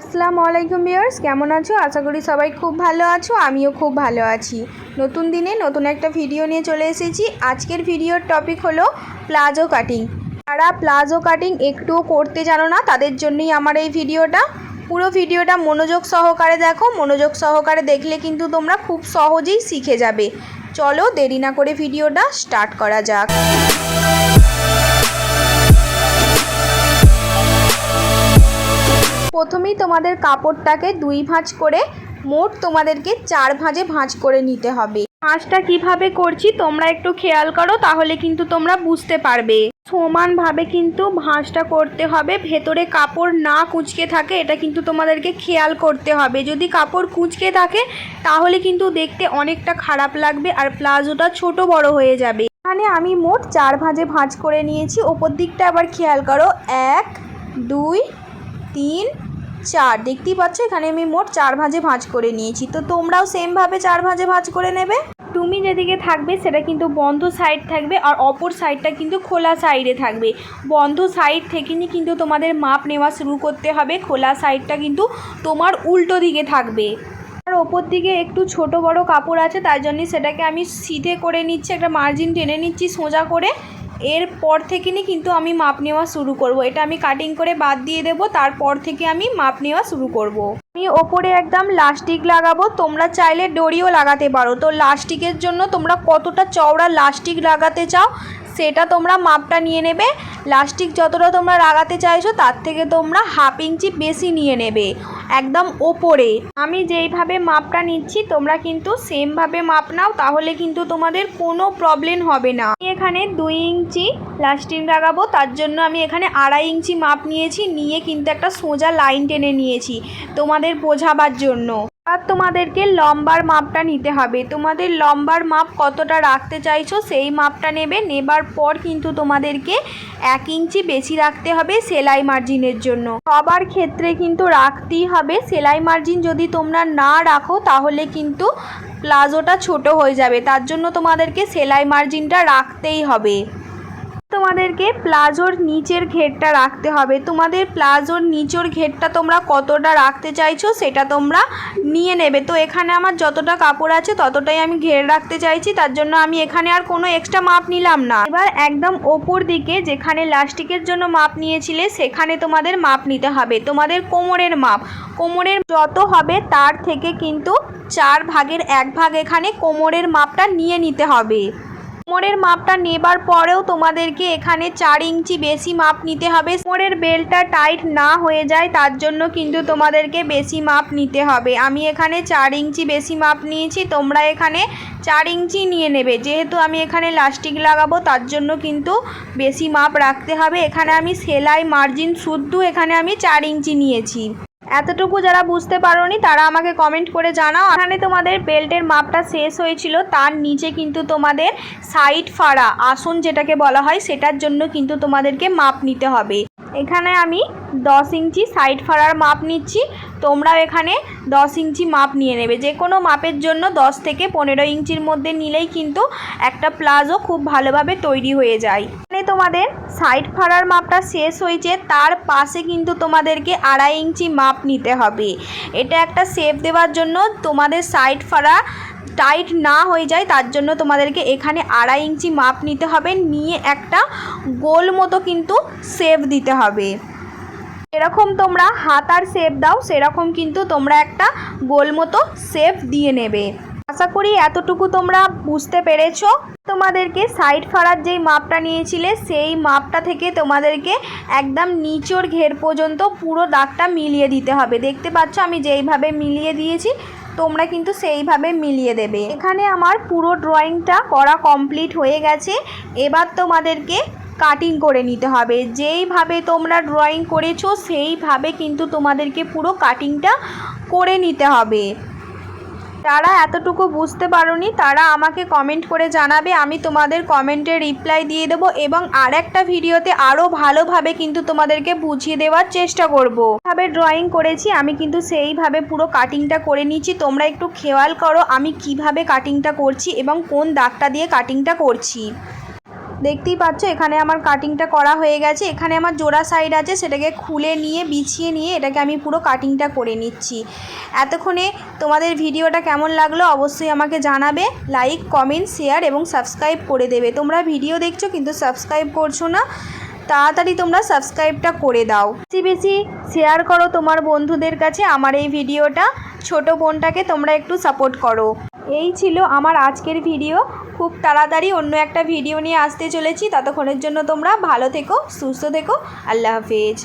আসসালামু আলাইকুম ভিউয়ার্স, কেমন আছো? আশা করি সবাই খুব ভালো আছো, আমিও খুব ভালো আছি। নতুন দিনে নতুন একটা ভিডিও নিয়ে চলে এসেছি। আজকের ভিডিওর টপিক হলো প্লাজো কাটিং যারা প্লাজো কাটিং একটুও করতে জানো না, তাদের জন্যই আমার এই ভিডিওটা পুরো ভিডিওটা মনোযোগ সহকারে দেখো, মনোযোগ সহকারে দেখলে কিন্তু তোমরা খুব সহজেই শিখে যাবে। চলো দেরি না করে ভিডিওটা স্টার্ট করা যাক। প্রথমেই তোমাদের কাপড়টাকে দুই ভাঁজ করে, মোট তোমাদেরকে চার ভাঁজে ভাঁজ করে নিতে হবে। ভাঁজটা কীভাবে করছি তোমরা একটু খেয়াল করো, তাহলে কিন্তু তোমরা বুঝতে পারবে। সমানভাবে কিন্তু ভাঁজটা করতে হবে, ভেতরে কাপড় না কুঁচকে থাকে, এটা কিন্তু তোমাদেরকে খেয়াল করতে হবে। যদি কাপড় কুঁচকে থাকে, তাহলে কিন্তু দেখতে অনেকটা খারাপ লাগবে আর প্লাজোটা ছোট বড় হয়ে যাবে। এখানে আমি মোট চার ভাঁজে ভাঁজ করে নিয়েছি। ওপর দিকটা আবার খেয়াল করো, এক, দুই তিন, চার। দেখতেই পাচ্ছ, এখানে আমি মোট চার ভাঁজে ভাঁজ করে নিয়েছি। তো তোমরাও সেমভাবে চার ভাঁজে ভাঁজ করে নেবে? তুমি যেদিকে থাকবে, সেটা কিন্তু বন্ধ সাইড থাকবে আর অপর সাইডটা কিন্তু খোলা সাইডে থাকবে। বন্ধ সাইড থেকে কিন্তু তোমাদের মাপ নেওয়া শুরু করতে হবে। খোলা সাইডটা কিন্তু তোমার উল্টো দিকে থাকবে। আর ওপর দিকে একটু ছোট বড় কাপড় আছে তার জন্য সেটাকে আমি সিধে করে নিচ্ছি, একটা মার্জিন টেনে নিচ্ছি সোজা করে। এরপর থেকে নিয়ে কিন্তু আমি মাপ নেওয়া শুরু করব এটা আমি কাটিং করে বাদ দিয়ে দেবো, তারপর থেকে আমি মাপ নেওয়া শুরু করব। আমি ওপরে একদম লাস্টিক লাগাবো, তোমরা চাইলে দড়িও লাগাতে পারো তো লাস্টিকের জন্য তোমরা কতটা চওড়া লাস্টিক লাগাতে চাও সেটা তোমরা মাপটা নিয়ে নেবে। লাস্টিক যতটা তোমরা লাগাতে চাইছো, তার থেকে তোমরা হাফ ইঞ্চি বেশি নিয়ে নেবে। একদম ওপরে। আমি যেইভাবে মাপটা নিচ্ছি, তোমরা কিন্তু সেমভাবে মাপ নাও, তাহলে কিন্তু তোমাদের কোনো প্রবলেম হবে না। আমি এখানে দুই ইঞ্চি লাস্টিক লাগাবো তার জন্য আমি এখানে আড়াই ইঞ্চি মাপ নিয়েছি, নিয়ে কিন্তু একটা সোজা লাইন টেনে নিয়েছি তোমাদের বোঝাবার জন্য। আর তোমাদেরকে লম্বার মাপটা নিতে হবে। তোমাদের লম্বার মাপ কতটা রাখতে চাইছো সেই মাপটা নেবে। নেবার পর কিন্তু তোমাদেরকে এক ইঞ্চি বেশি রাখতে হবে সেলাই মার্জিনের জন্য। সবার ক্ষেত্রে কিন্তু রাখতেই হবে। সেলাই মার্জিন যদি তোমরা না রাখো তাহলে কিন্তু প্লাজোটা ছোট হয়ে যাবে। তার জন্য তোমাদেরকে সেলাই মার্জিনটা রাখতেই হবে। তোমাদেরকে প্লাজোর নিচের ঘেরটা রাখতে হবে। তোমাদের প্লাজোর নিচের ঘেরটা তোমরা কতটা রাখতে চাইছো সেটা তোমরা নিয়ে নেবে। তো এখানে আমার যতটা কাপড় আছে ততটাই আমি ঘের রাখতে চাইছি, তার জন্য আমি এখানে আর কোনো এক্সট্রা মাপ নিলাম না। এবার একদম ওপর দিকে যেখানে লাস্টিকের জন্য মাপ নিয়েছিলে সেখানে তোমাদের মাপ নিতে হবে। তোমাদের কোমরের মাপ। কোমরের যত হবে তার থেকে কিন্তু চার ভাগের এক ভাগ এখানে কোমরের মাপটা নিয়ে নিতে হবে। কোমরের মাপটা নেবার পরেও তোমাদেরকে এখানে চার ইঞ্চি বেশি মাপ নিতে হবে। কোমরের বেল্টটা টাইট না হয়ে যায়, তার জন্য কিন্তু তোমাদেরকে বেশি মাপ নিতে হবে। আমি এখানে চার ইঞ্চি বেশি মাপ নিয়েছি, তোমরা এখানে চার ইঞ্চি নিয়ে নেবে। যেহেতু আমি এখানে লাস্টিক লাগাবো, তার জন্য কিন্তু বেশি মাপ রাখতে হবে। এখানে আমি সেলাই মার্জিন শুদ্ধ এখানে আমি চার ইঞ্চি নিয়েছি। এতটুকু যারা বুঝতে পারোনি, তারা আমাকে কমেন্ট করে জানাও। এখানে তোমাদের বেল্টের মাপটা শেষ হয়েছিল, তার নিচে কিন্তু তোমাদের সাইড ফাড়া, আসন যেটাকে বলা হয়, সেটার জন্য কিন্তু তোমাদেরকে মাপ নিতে হবে। এখানে আমি দশ ইঞ্চি সাইড ফাড়ার মাপ নিচ্ছি। তোমরাও এখানে দশ ইঞ্চি মাপ নিয়ে নেবে। যে কোনো মাপের জন্য দশ থেকে পনেরো ইঞ্চির মধ্যে নিলেই কিন্তু একটা প্লাজো খুব ভালোভাবে তৈরি হয়ে যায়। এখানে তোমাদের সাইড ফাড়ার মাপটা শেষ হয়েছে। তার পাশে কিন্তু তোমাদেরকে আড়াই ইঞ্চি মাপ নিতে হবে। এটা একটা শেপ দেওয়ার জন্য তোমাদের সাইড ফাড়া টাইট না হয়ে যায়, তার জন্য তোমাদেরকে এখানে আড়াই ইঞ্চি মাপ নিতে হবে। নিয়ে একটা গোল মতো কিন্তু শেপ দিতে হবে। এরকম তোমরা হাতার শেপ দাও, সেরকম কিন্তু তোমরা একটা গোল মতো শেপ দিয়ে নেবে। আশা করি এতটুকু তোমরা বুঝতে পেরেছ। তোমাদেরকে সাইড ফাড়ার যেই মাপটা নিয়েছিলে, সেই মাপটা থেকে তোমাদেরকে একদম নিচোর ঘের পর্যন্ত পুরো দাগটা মিলিয়ে দিতে হবে। দেখতে পাচ্ছ, আমি যেইভাবে মিলিয়ে দিয়েছি, তোমরা কিন্তু সেইভাবে মিলিয়ে দেবে। এখানে আমার পুরো ড্রয়িংটা করা কমপ্লিট হয়ে গেছে। এবার তোমাদেরকে কাটিং করে নিতে হবে। যেইভাবে তোমরা ড্রয়িং করেছ, সেইভাবে কিন্তু তোমাদেরকে পুরো কাটিংটা করে নিতে হবে। তারা এতটুকু বুঝতে পারোনি, তারা আমাকে কমেন্ট করে জানাবে, আমি তোমাদের কমেন্টে রিপ্লাই দিয়ে দেবো এবং আর একটা ভিডিওতে আরও ভালোভাবে কিন্তু তোমাদেরকে বুঝিয়ে দেওয়ার চেষ্টা করব। ভাবে ড্রয়িং করেছি, আমি কিন্তু সেইভাবে পুরো কাটিংটা করে নিচ্ছি তোমরা একটু খেয়াল করো, আমি কীভাবে কাটিংটা করছি এবং কোন দাগটা দিয়ে কাটিংটা করছি। দেখতেই পাচ্ছ, এখানে আমার কাটিংটা করা হয়ে গেছে। এখানে আমার জোড়া সাইড আছে, সেটাকে খুলে নিয়ে, বিছিয়ে নিয়ে এটাকে আমি পুরো কাটিংটা করে নিচ্ছি। এতক্ষণে তোমাদের ভিডিওটা কেমন লাগল অবশ্যই আমাকে জানাবে। লাইক কমেন্ট শেয়ার এবং সাবস্ক্রাইব করে দেবে। তোমরা ভিডিও দেখছ কিন্তু সাবস্ক্রাইব করছ না, তাড়াতাড়ি তোমরা সাবস্ক্রাইবটা করে দাও। বেশি বেশি শেয়ার করো তোমার বন্ধুদের কাছে আমার এই ভিডিওটা। ছোট বোনটাকে তোমরা একটু সাপোর্ট করো। এই ছিল আমার আজকের ভিডিও। খুব তাড়াতাড়ি অন্য একটা ভিডিও নিয়ে আসতে চলেছি। ততক্ষণের জন্য তোমরা ভালো থেকো, সুস্থ থেকো। আল্লাহ হাফেজ।